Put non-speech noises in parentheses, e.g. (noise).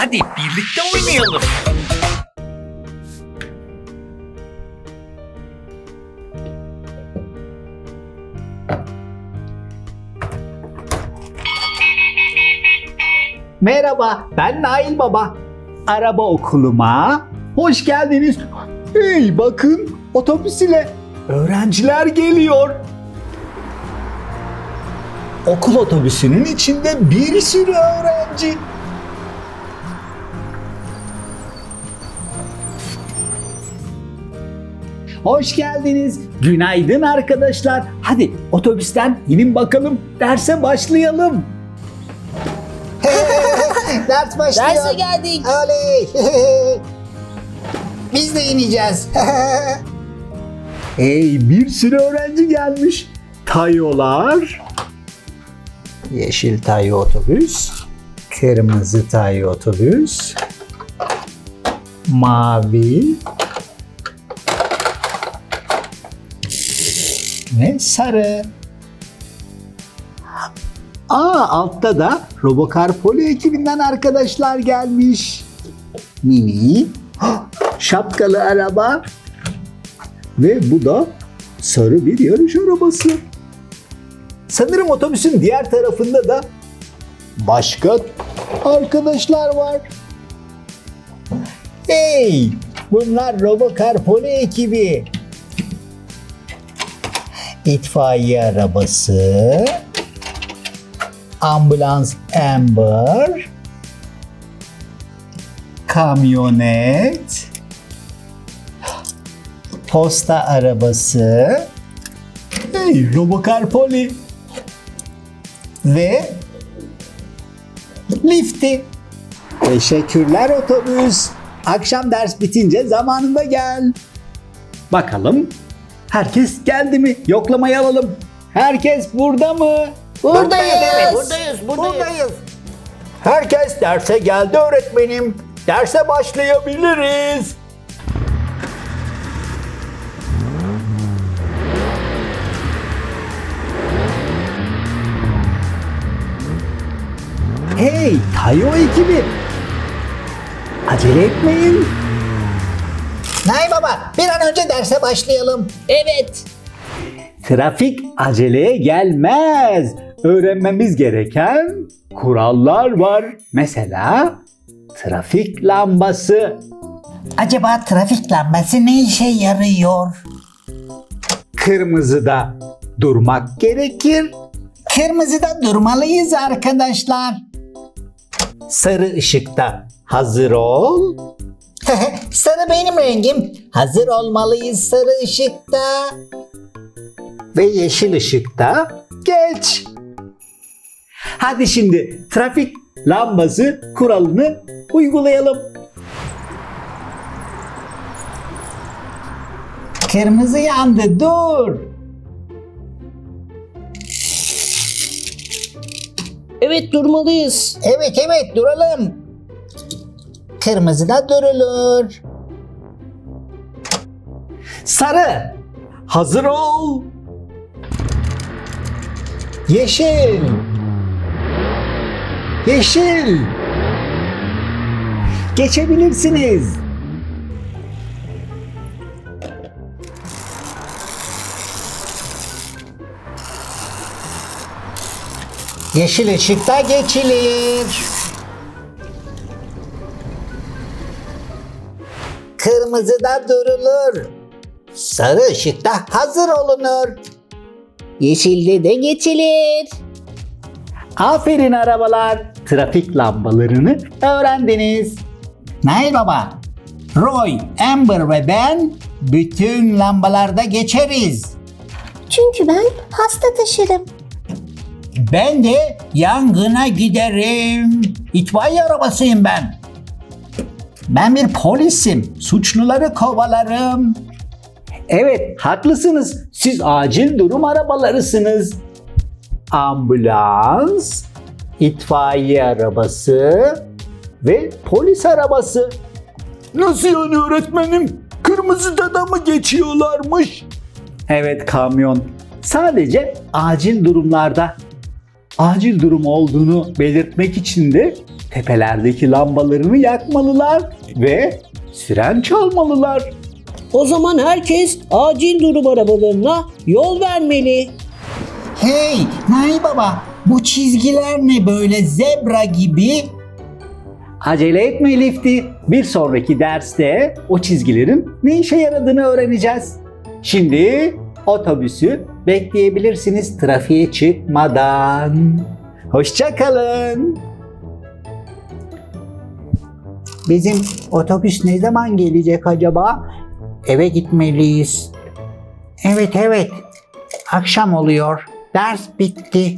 Hadi birlikte oynayalım. Merhaba, ben Nail Baba. Araba okuluma hoş geldiniz. Hey bakın, otobüs ile öğrenciler geliyor. Okul otobüsünün içinde bir sürü öğrenci. Hoş geldiniz. Günaydın arkadaşlar. Hadi otobüsten inin bakalım. Derse başlayalım. (laughs) Ders başlıyor. Derse geldik. Oley. (laughs) Biz de ineceğiz. (laughs) Hey bir sürü öğrenci gelmiş. Tayolar. Yeşil tayo otobüs. Kırmızı tayo otobüs. Mavi. Ve sarı. Aa altta da Robocar Polo ekibinden arkadaşlar gelmiş. Mini. (gasps) Şapkalı araba. Ve bu da sarı bir yarış arabası. Sanırım otobüsün diğer tarafında da başka arkadaşlar var. Hey! Bunlar Robocar Polo ekibi. İtfaiye arabası. Ambulans Amber. Kamyonet. Posta arabası. Hey, Robocar Poli. Ve lifti. Teşekkürler otobüs. Akşam ders bitince zamanında gel. Bakalım herkes geldi mi? Yoklamayı alalım. Herkes burada mı? Buradayız. Buradayız. Buradayız. Buradayız. Herkes derse geldi öğretmenim. Derse başlayabiliriz. Hey Tayo ekibi. Acele etmeyin. Nay baba bir an önce derse başlayalım. Evet. Trafik aceleye gelmez. Öğrenmemiz gereken kurallar var. Mesela trafik lambası. Acaba trafik lambası ne işe yarıyor? Kırmızıda durmak gerekir. Kırmızıda durmalıyız arkadaşlar. Sarı ışıkta hazır ol. (laughs) sarı benim rengim. Hazır olmalıyız sarı ışıkta. Ve yeşil ışıkta geç. Hadi şimdi trafik lambası kuralını uygulayalım. Kırmızı yandı dur. Evet durmalıyız. Evet evet duralım. Kırmızıda durulur. Sarı hazır ol. Yeşil. Yeşil. Geçebilirsiniz. Yeşil ışıkta geçilir. Kırmızıda durulur. Sarı ışıkta hazır olunur. Yeşilde de geçilir. Aferin arabalar. Trafik lambalarını öğrendiniz. Nail Baba, Roy, Amber ve ben bütün lambalarda geçeriz. Çünkü ben hasta taşırım. Ben de yangına giderim. İtfaiye arabasıyım ben. Ben bir polisim. Suçluları kovalarım. Evet, haklısınız. Siz acil durum arabalarısınız. Ambulans, itfaiye arabası ve polis arabası. Nasıl yani öğretmenim? Kırmızıda da mı geçiyorlarmış? Evet kamyon. Sadece acil durumlarda acil durum olduğunu belirtmek için de tepelerdeki lambalarını yakmalılar ve siren çalmalılar. O zaman herkes acil durum arabalarına yol vermeli. Hey Nail Baba bu çizgiler ne böyle zebra gibi? Acele etme Lifty. Bir sonraki derste o çizgilerin ne işe yaradığını öğreneceğiz. Şimdi otobüsü bekleyebilirsiniz trafiğe çıkmadan. Hoşçakalın. Bizim otobüs ne zaman gelecek acaba? Eve gitmeliyiz. Evet evet akşam oluyor ders bitti.